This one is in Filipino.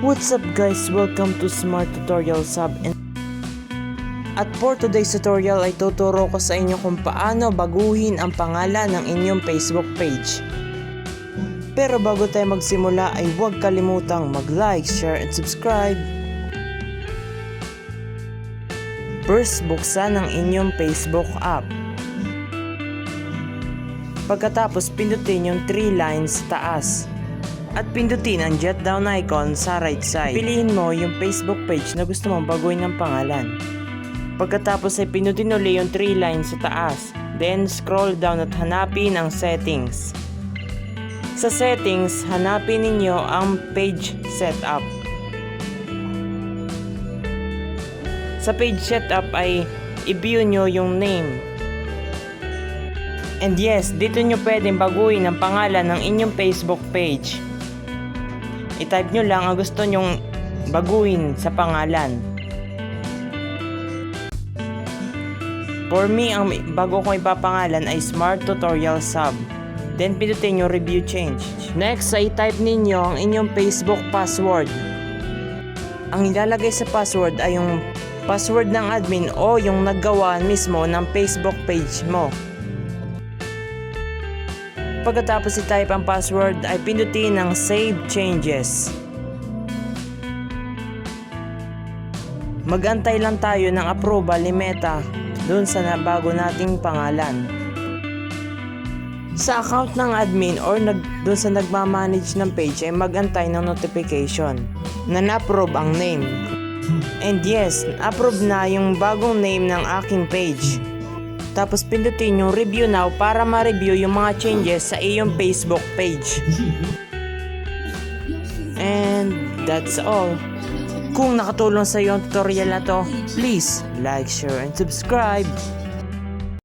What's up guys? Welcome to Smart Tutorial Sub and at for today's tutorial ay tuturo ko sa inyo kung paano baguhin ang pangalan ng inyong Facebook page. Pero bago tayo magsimula ay huwag kalimutang mag-like, share, and subscribe. First, buksan ang inyong Facebook app. Pagkatapos, pindutin yung 3 lines sa taas. At pindutin ang jet down icon sa right side. Piliin mo yung Facebook page na gusto mong baguhin ng pangalan. Pagkatapos ay pindutin uli yung 3 lines sa taas. Then scroll down at hanapin ang settings. Sa settings, hanapin ninyo ang page setup. Sa page setup ay i-view nyo yung name. And yes, dito nyo pwedeng baguhin ang pangalan ng inyong Facebook page. I-type nyo lang ang gusto nyong baguhin sa pangalan. For me, ang bago kong ipapangalan ay Smart Tutorial Sub. Then pindutin yung review change. Next ay type ninyo ang inyong Facebook password. Ang ilalagay sa password ay yung password ng admin o yung naggawa mismo ng Facebook page mo. Pagkatapos i-type ang password ay pindutin ang Save Changes. Magantay lang tayo ng approval ni Meta dun sa nabago nating pangalan. Sa account ng admin or nag, dun sa nagmamanage ng page ay magantay ng notification na na-approve ang name. And yes, approve na yung bagong name ng aking page. Tapos pindutin yung review now para ma-review yung mga changes sa iyong Facebook page. And that's all. Kung nakatulong sa iyo ang tutorial na to, please like, share, and subscribe.